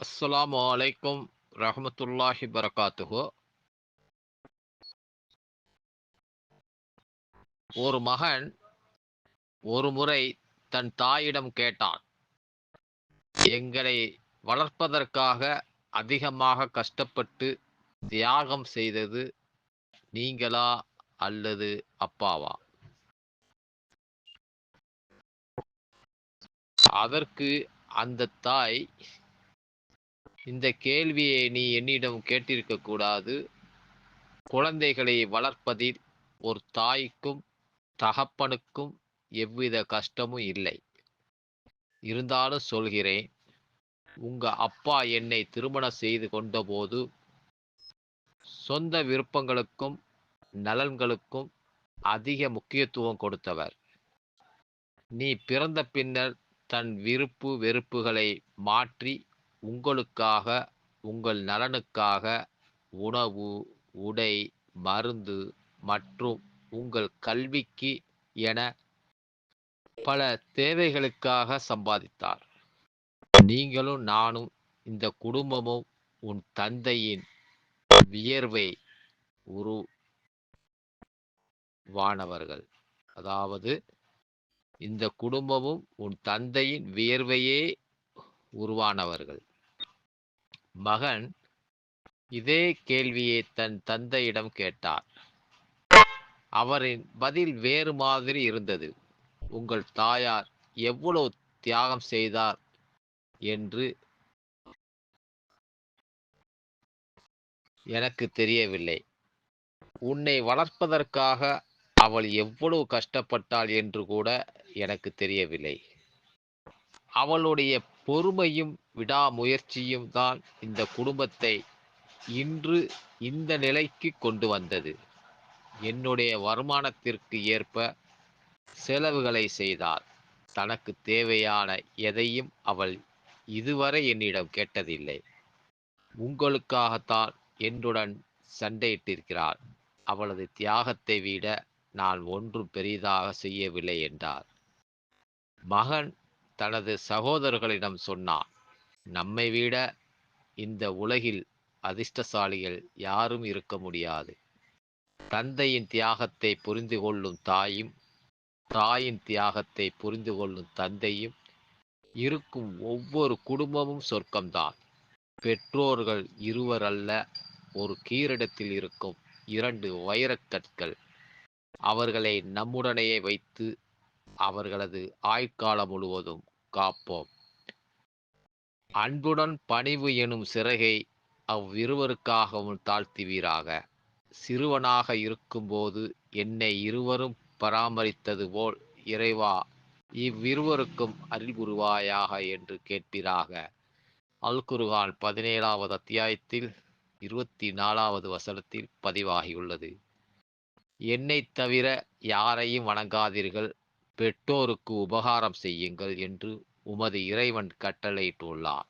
அஸ்லாம் வலைக்கும் ரஹமத்துல்லாஹி பரகாத்துஹு. ஒரு மகன் ஒரு முறை தன் தாயிடம் கேட்டான் எங்களை வளர்ப்பதற்காக அதிகமாக கஷ்டப்பட்டு தியாகம் செய்தது நீங்களா அல்லது அப்பாவா? அதற்கு அந்த தாய் இந்த கேள்வியை நீ என்னிடம் கேட்டிருக்க கூடாது. குழந்தைகளை வளர்ப்பதில் ஒரு தாய்க்கும் தகப்பனுக்கும் எவ்வித கஷ்டமும் இல்லை. இருந்தாலும் சொல்கிறேன் உங்க அப்பா என்னை திருமணம் செய்து கொண்டபோது சொந்த விருப்பங்களுக்கும் நலன்களுக்கும் அதிக முக்கியத்துவம் கொடுத்தவர். நீ பிறந்த பின்னர் தன் விருப்பு வெறுப்புகளை மாற்றி உங்களுக்காக உங்கள் நலனுக்காக உணவு உடை மருந்து மற்றும் உங்கள் கல்விக்கு என பல தேவைகளுக்காக சம்பாதித்தார். நீங்களும் நானும் இந்த குடும்பமும் உன் தந்தையின் வியர்வை உருவானவர்கள். அதாவது இந்த குடும்பமும் உன் தந்தையின் வியர்வையே உருவானவர்கள். மகன் இதே கேள்வியை தன் தந்தையிடம் கேட்டார். அவரின் பதில் வேறு மாதிரி இருந்தது. உங்கள் தாயார் எவ்வளவு தியாகம் செய்தார்? என்று எனக்கு தெரியவில்லை. உன்னை வளர்ப்பதற்காக அவள் எவ்வளவு கஷ்டப்பட்டாள்? என்று கூட எனக்கு தெரியவில்லை. அவளுடைய பொறுமையும் விடாமுயற்சியும் தான் இந்த குடும்பத்தை இன்று இந்த நிலைக்கு கொண்டு வந்தது. என்னுடைய வருமானத்திற்கு ஏற்ப செலவுகளை செய்தார். தனக்கு தேவையான எதையும் அவள் இதுவரை என்னிடம் கேட்டதில்லை. உங்களுக்காகத்தான் என்னுடன் சண்டையிட்டிருக்கிறார் அவளது தியாகத்தை விட நான் ஒன்றும் பெரிதாக செய்யவில்லை என்றார். மகன் தனது சகோதரர்களிடம் சொன்னான் நம்மை விட இந்த உலகில் அதிர்ஷ்டசாலிகள் யாரும் இருக்க முடியாது. தந்தையின் தியாகத்தை புரிந்து கொள்ளும் தாயும் தாயின் தியாகத்தை புரிந்து கொள்ளும் தந்தையும் இருக்கும் ஒவ்வொரு குடும்பமும் சொர்க்கம்தான். பெற்றோர்கள் இருவர் அல்ல ஒரு கீரிடத்தில் இருக்கும் இரண்டு வைரக்கற்கள். அவர்களை நம்முடனேயே வைத்து அவர்களது ஆயுட்காலம் முழுவதும் காப்போம். அன்புடன் பணிவு எனும் சிறகை அவ்விருவருக்காகவும் தாழ்த்துவீராக. சிறுவனாக இருக்கும்போது என்னை இருவரும் பராமரித்தது போல் இறைவா இவ்விருவருக்கும் அறிவுருவாயாக என்று கேட்பீராக. அல் குருகான் பதினேழாவது அத்தியாயத்தில் இருபத்தி நாலாவது வசனத்தில் பதிவாகியுள்ளது. என்னை தவிர யாரையும் வணங்காதீர்கள். பெற்றோருக்கு உபகாரம் செய்யுங்கள் என்று உமது இறைவன் கட்டளையிட்டுள்ளார்.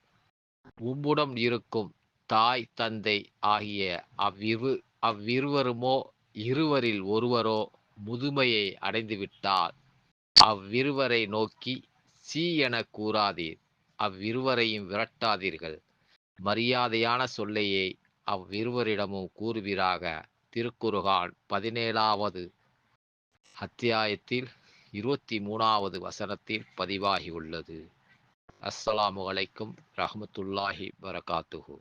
உம்முடன் இருக்கும் தாய் தந்தை ஆகிய அவ்விரு அவ்விருவருமோ இருவரில் ஒருவரோ முதுமையை அடைந்துவிட்டால் அவ்விருவரை நோக்கி சீ என கூறாதீர் அவ்விருவரையும் விரட்டாதீர்கள். மரியாதையான சொல்லையே அவ்விருவரிடமும் கூறுவீராக. திருக்குறுகான் பதினேழாவது அத்தியாயத்தில் இருபத்தி மூணாவது வசனத்தில் பதிவாகியுள்ளது. அஸ்ஸலாமு அலைக்கும் ரஹமத்துல்லாஹி வரகாத்துஹூ